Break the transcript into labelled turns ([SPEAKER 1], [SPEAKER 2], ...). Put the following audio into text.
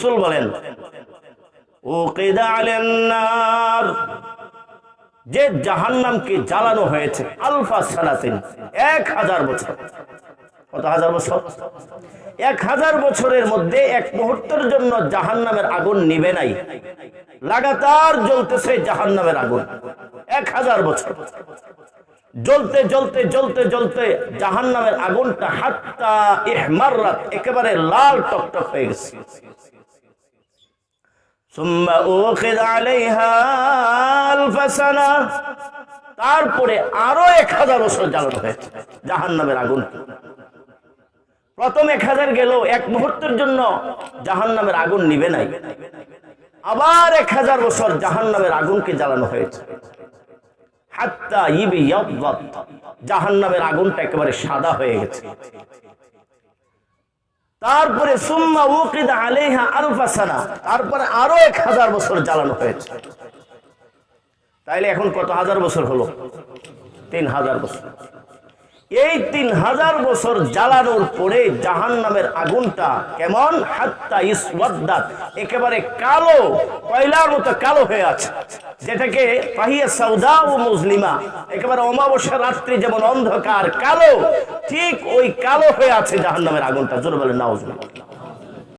[SPEAKER 1] রসুল বলেন, ও কেদা আলেন্নার যে জাহান্নামকে জ্বালানো হয়েছে আলফা সালাতিন, এক হাজার বছর। কত হাজার বছর? এক হাজার বছরের মধ্যে এক মুহূর্তের জন্য জাহান্নামের আগুন নিবে নাই। লাগাতার জ্বলতেছে জাহান্নামের আগুন। এক হাজার বছর। জ্বলতে জ্বলতে জ্বলতে জ্বলতে জাহান্নামের আগুনটা হাত্তা ইহমাররাত একেবারে লাল টকটক হয়ে গেছে। তারপরে আরও এক হাজার বছর জ্বালানো হয়েছে জাহান নামের আগুন। প্রথম এক হাজার গেল এক মুহূর্তের জন্য জাহান নামের আগুন নিবে নাই। আবার এক হাজার বছর জাহান নামের আগুনকে জ্বালানো হয়েছে। হাত্তা ইবি জাহান নামের আগুনটা একেবারে সাদা হয়ে গেছে। তারপরে সুম্মা উকিদ আলাইহা আলফা সানা, তারপরে আরও এক হাজার বছর জ্বালানো হয়েছে। তাইলে এখন কত হাজার বছর হলো? তিন হাজার বছর। এই তিন হাজার বছর জ্বালানোর পরে জাহান নামের আগুনটা কেমন? হাত্তা ইসওয়াদ্দাত, একেবারে কালো, কয়লার মতো কালো হয়ে আছে। যেটাকে পাহিয়া সৌদা ও মুসলিমা, একেবারে অমাবস্যা রাত্রি যেমন অন্ধকার, কালো, ঠিক ওই কালো হয়ে আছে জাহান নামের আগুনটা। জোর বলে নাউজুবিল্লাহ।